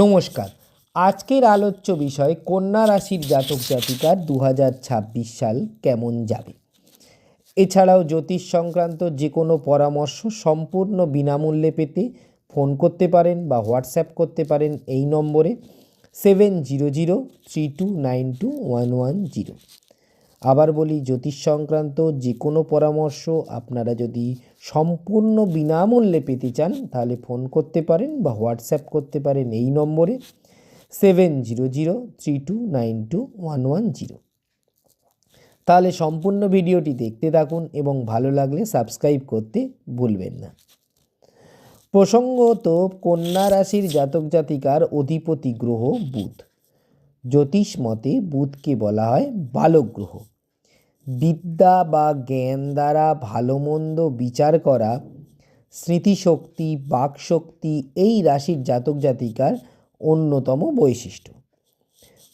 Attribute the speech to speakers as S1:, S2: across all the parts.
S1: নমস্কার। আজকের আলোচ্য বিষয় কন্যা রাশির জাতক জাতিকার দু হাজার ছাব্বিশ সাল কেমন যাবে? এছাড়াও জ্যোতিষ সংক্রান্ত যে কোনো পরামর্শ সম্পূর্ণ বিনামূল্যে পেতে ফোন করতে পারেন বা হোয়াটসঅ্যাপ করতে পারেন এই নম্বরে seven zero zero three two nine two one one zero. আবার বলি, জ্যোতিষ সংক্রান্ত যে কোনো পরামর্শ আপনারা যদি সম্পূর্ণ বিনামূল্যে পেতে চান, তাহলে ফোন করতে পারেন বা হোয়াটসঅ্যাপ করতে পারেন এই নম্বরে seven zero zero three two nine two one one zero. তাহলে সম্পূর্ণ ভিডিওটি দেখতে থাকুন এবং ভালো লাগলে সাবস্ক্রাইব করতে ভুলবেন না। প্রসঙ্গত, কন্যা রাশির জাতক জাতিকার অধিপতি গ্রহ বুধ। জ্যোতিষ মতে বুধকে বলা হয় বালক গ্রহ। বিদ্যা বা জ্ঞান দ্বারা ভালো মন্দ বিচার করা, স্মৃতিশক্তি, বাকশক্তি এই রাশির জাতক জাতিকার অন্যতম বৈশিষ্ট্য।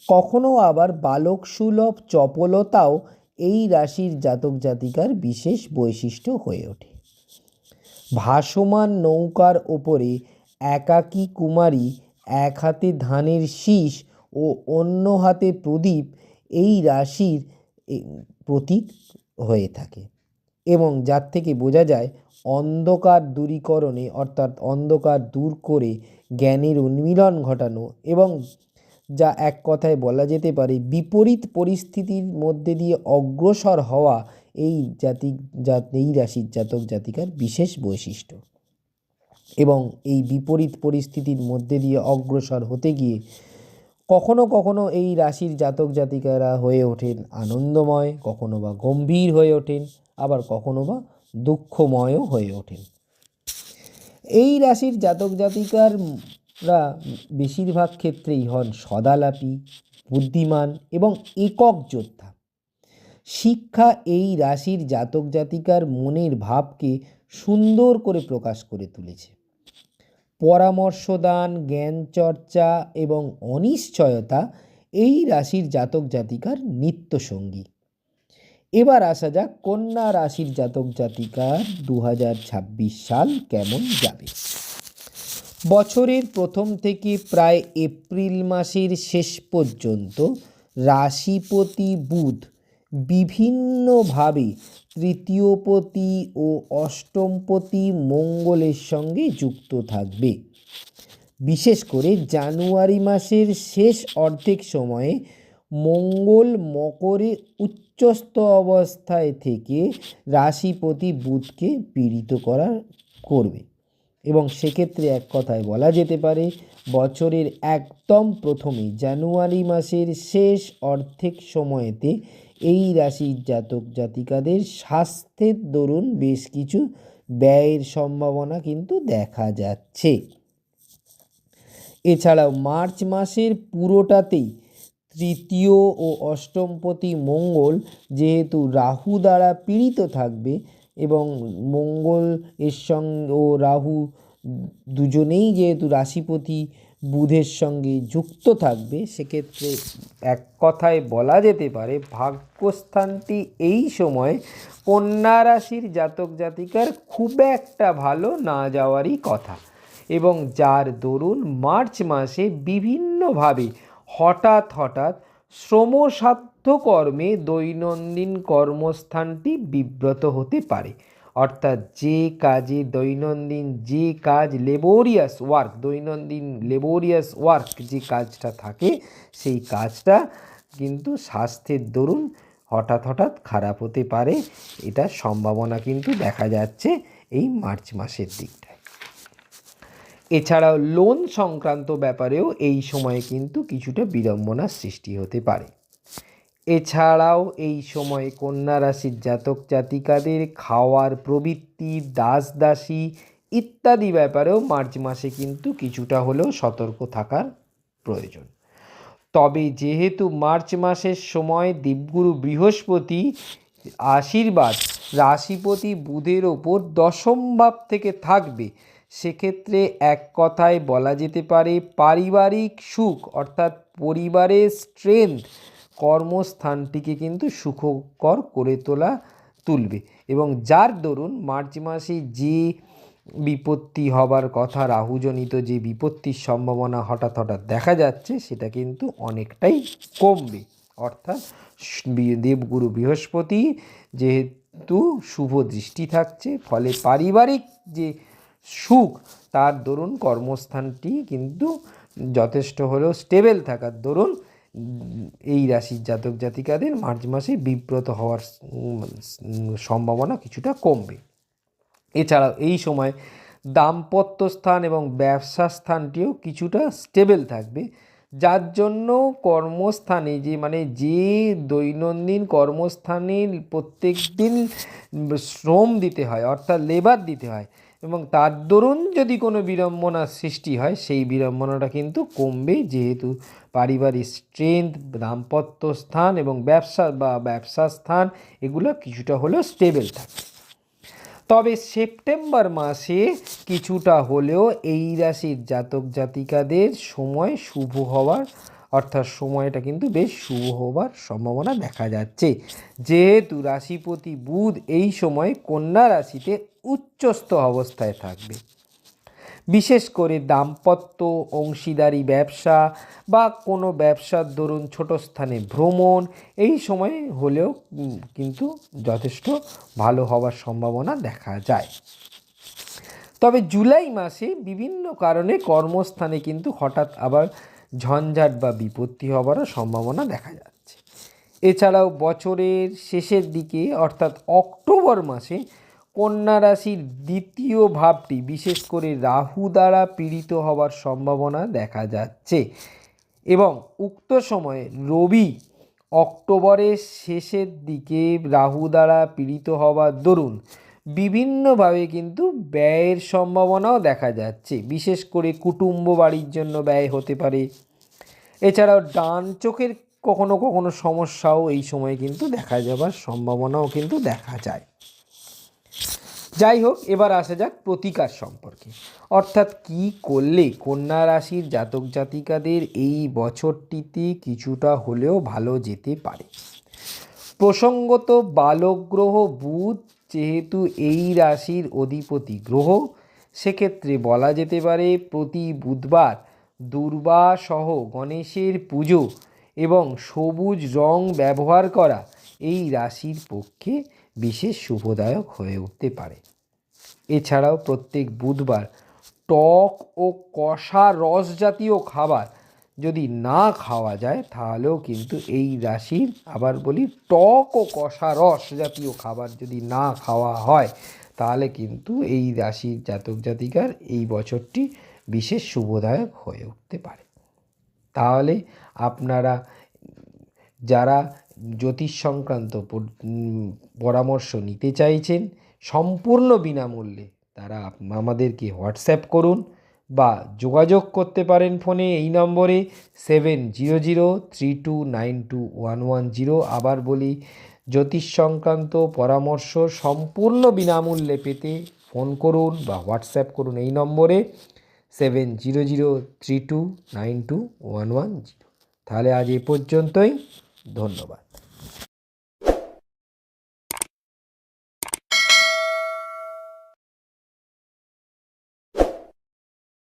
S1: কখনো আবার বালক সুলভ চপলতাও এই রাশির জাতক জাতিকার বিশেষ বৈশিষ্ট্য হয়ে ওঠে। ভাসমান নৌকার ওপরে একাকী কুমারী, এক হাতে ধানের শীষ ও অন্য হাতে প্রদীপ এই রাশির প্রতীক হয়ে থাকে। এবং যার থেকে বোঝা যায়, অন্ধকার দূরীকরণে, অর্থাৎ অন্ধকার দূর করে জ্ঞানের উন্মিলন ঘটানো এবং যা এক কথায় বলা যেতে পারে, বিপরীত পরিস্থিতির মধ্যে দিয়ে অগ্রসর হওয়া এই জাতি জাত এই রাশির জাতক জাতিকার বিশেষ বৈশিষ্ট্য। এবং এই বিপরীত পরিস্থিতির মধ্যে দিয়ে অগ্রসর হতে গিয়ে কখনো কখনো এই রাশির জাতক জাতিকারা হয়ে ওঠেন আনন্দময়, কখনো বা গম্ভীর হয়ে ওঠেন, আবার কখনো বা দুঃখময়ও হয়ে ওঠেন। এই রাশির জাতক জাতিকাররা বেশিরভাগ ক্ষেত্রেই হন সদালাপী, বুদ্ধিমান এবং একক যোদ্ধা। শিক্ষা এই রাশির জাতক জাতিকার মনের ভাবকে সুন্দর করে প্রকাশ করে তুলেছে। পরামর্শদান জ্ঞান চর্চা এবং অনিশ্চয়তা এই রাশির জাতক জাতিকার নিত্য সঙ্গী এবার আসা যাক কন্যা রাশির জাতক জাতিকার দু হাজার ছাব্বিশ সাল কেমন যাবে। বছরের প্রথম থেকে প্রায় এপ্রিল মাসের শেষ পর্যন্ত রাশিপতি বুধ বিভিন্নভাবে তৃতীয়পতি ও অষ্টমপতি মঙ্গলের সঙ্গে যুক্ত থাকবে। বিশেষ করে জানুয়ারি মাসের শেষ অর্ধেক সময়ে মঙ্গল মকরে উচ্চস্থ অবস্থায় থেকে রাশিপতি বুধকে পীড়িত করার করবে এবং সেক্ষেত্রে এক কথায় বলা যেতে পারে, বছরের একদম প্রথমে জানুয়ারি মাসের শেষ অর্ধেক সময়েতে এই রাশির জাতক জাতিকাদের স্বাস্থ্যের দরুন বেশ কিছু ব্যয়ের সম্ভাবনা কিন্তু দেখা যাচ্ছে। এছাড়াও মার্চ মাসের পুরোটাতেই তৃতীয় ও অষ্টমপতি মঙ্গল যেহেতু রাহু দ্বারা পীড়িত থাকবে এবং মঙ্গল এর সঙ্গে ও রাহু দুজনেই যেহেতু রাশিপতি বুধের সঙ্গে যুক্ত থাকবে, সেক্ষেত্রে এক কথায় বলা যেতে পারে ভাগ্যস্থানটি এই সময় কন্যা রাশির জাতক জাতিকার খুব একটা ভালো না যাওয়ারই কথা এবং যার দরুন মার্চ মাসে বিভিন্নভাবে হঠাৎ হঠাৎ শ্রমসাধ্য কর্মে দৈনন্দিন কর্মস্থানটি বিব্রত হতে পারে। অর্থাৎ যে কাজে দৈনন্দিন যে কাজ লেবোরিয়াস ওয়ার্ক দৈনন্দিন লেবোরিয়াস ওয়ার্ক যে কাজটা থাকে, সেই কাজটা কিন্তু স্বাস্থ্যের দরুন হঠাৎ হঠাৎ খারাপ হতে পারে। এটার সম্ভাবনা কিন্তু দেখা যাচ্ছে এই মার্চ মাসের দিকটায়। এছাড়াও লোন সংক্রান্ত ব্যাপারেও এই সময়ে কিন্তু কিছুটা বিড়ম্বনার সৃষ্টি হতে পারে। এছাড়াও এই সময়ে কন্যা রাশির জাতক জাতিকাদের খাওয়ার প্রবৃত্তি দাস দাসী ইত্যাদি ব্যাপারেও মার্চ মাসে কিন্তু কিছুটা হলেও সতর্ক থাকার প্রয়োজন। তবে যেহেতু মার্চ মাসের সময় দেবগুরু বৃহস্পতি আশীর্বাদ রাশিপতি বুধের ওপর দশম ভাব থেকে থাকবে, সেক্ষেত্রে এক কথায় বলা যেতে পারে পারিবারিক সুখ অর্থাৎ পরিবারের স্ট্রেংথ কর্মস্থানটিকে কিন্তু সুখকর করে তোলা তুলবে। এবং যার দরুন মার্চ মাসে যে বিপত্তি হবার কথা রাহুজনিত যে বিপত্তির সম্ভাবনা হঠাৎ হঠাৎ দেখা যাচ্ছে, সেটা কিন্তু অনেকটাই কমবে। অর্থাৎ দেবগুরু বৃহস্পতি যেহেতু শুভ দৃষ্টি থাকছে, ফলে পারিবারিক যে সুখ, তার দরুন কর্মস্থানটি কিন্তু যথেষ্ট হলেও স্টেবেল থাকার দরুন এই রাশির জাতক জাতিকাদের মার্চ মাসে বিব্রত হওয়ার সম্ভাবনা কিছুটা কমবে। এছাড়াও এই সময় দাম্পত্য স্থান এবং ব্যবসা স্থানটিও কিছুটা স্টেবল থাকবে। যার জন্য কর্মস্থানে যে মানে যে দৈনন্দিন কর্মস্থানে প্রত্যেক দিন শ্রম দিতে হয়, অর্থাৎ লেবার দিতে হয় এবং তার দরুন যদি কোনো বিড়ম্বনার সৃষ্টি হয়, সেই বিড়ম্বনাটা কিন্তু কমবে যেহেতু পারিবারিক স্ট্রেংথ দাম্পত্য স্থান এবং ব্যবসা বা ব্যবসা স্থান, এগুলো কিছুটা হলেও স্টেবল থাকে। তবে সেপ্টেম্বর মাসে কিছুটা হলেও এই রাশির জাতক জাতিকাদের সময় শুভ হওয়ার, অর্থাৎ সময়টা কিন্তু বেশ শুভ হওয়ার সম্ভাবনা দেখা যাচ্ছে। যেহেতু রাশিপতি বুধ এই সময় কন্যা রাশিতে উচ্চস্থ অবস্থায় থাকবে। বিশেষ করে দাম্পত্য, অংশীদারি ব্যবসা বা কোনো ব্যবসার দরুন ছোট স্থানে ভ্রমণ, এই সময় হলেও কিন্তু যথেষ্ট ভালো হওয়ার সম্ভাবনা দেখা যায়। তবে জুলাই মাসে বিভিন্ন কারণে কর্মস্থানে কিন্তু হঠাৎ আবার ঝঞ্ঝাট বা বিপত্তি হওয়ারও সম্ভাবনা দেখা যাচ্ছে। এছাড়াও বছরের শেষের দিকে অর্থাৎ অক্টোবর মাসে কন্যা রাশির দ্বিতীয় ভাবটি, বিশেষ করে রাহু দ্বারা পীড়িত হওয়ার সম্ভাবনা দেখা যাচ্ছে। এবং উক্ত সময়ে রবি অক্টোবরের শেষের দিকে রাহু দ্বারা পীড়িত হওয়ার দরুন বিভিন্নভাবে কিন্তু ব্যয়ের সম্ভাবনাও দেখা যাচ্ছে। বিশেষ করে কুটুম্ব বাড়ির জন্য ব্যয় হতে পারে। এছাড়াও ডান চোখের কখনো কখনো সমস্যাও এই সময় কিন্তু দেখা যাবার সম্ভাবনাও কিন্তু দেখা যায়। যাই হোক, এবার আসা যাক প্রতিকার সম্পর্কে। অর্থাৎ কি করলে কন্যা রাশির জাতক জাতিকাদের এই বছরটিতে কিছুটা হলেও ভালো যেতে পারে? প্রসঙ্গত, বালগ্রহ বুধ যেহেতু এই রাশির অধিপতি গ্রহ, সেক্ষেত্রে বলা যেতে পারে প্রতি বুধবার দুর্বা সহ গণেশের পুজো এবং সবুজ রং ব্যবহার করা এই রাশির পক্ষে বিশেষ শুভদায়ক হয়ে উঠতে পারে। এছাড়াও প্রত্যেক বুধবার টক ও কষা রস জাতীয় খাবার যদি না খাওয়া যায়, তাহলেও কিন্তু এই রাশির, আবার বলি টক ও কষা রস জাতীয় খাবার যদি না খাওয়া হয়, তাহলে কিন্তু এই রাশির জাতক জাতিকার এই বছরটি বিশেষ শুভদায়ক হয়ে উঠতে পারে। তাহলে আপনারা যারা জ্যোতিষ সংক্রান্ত পরামর্শ নিতে চাইছেন, সম্পূর্ণ বিনামূল্যে তারা আমাদেরকে হোয়াটসঅ্যাপ করুন বা যোগাযোগ করতে পারেন ফোনে এই নম্বরে seven zero zero three two nine two one one zero. আবার বলি, জ্যোতিষ সংক্রান্ত পরামর্শ সম্পূর্ণ বিনামূল্যে পেতে ফোন করুন বা হোয়াটসঅ্যাপ করুন এই নম্বরে seven zero zero three two nine two one one zero. তাহলে আজ এ পর্যন্তই। ধন্যবাদ।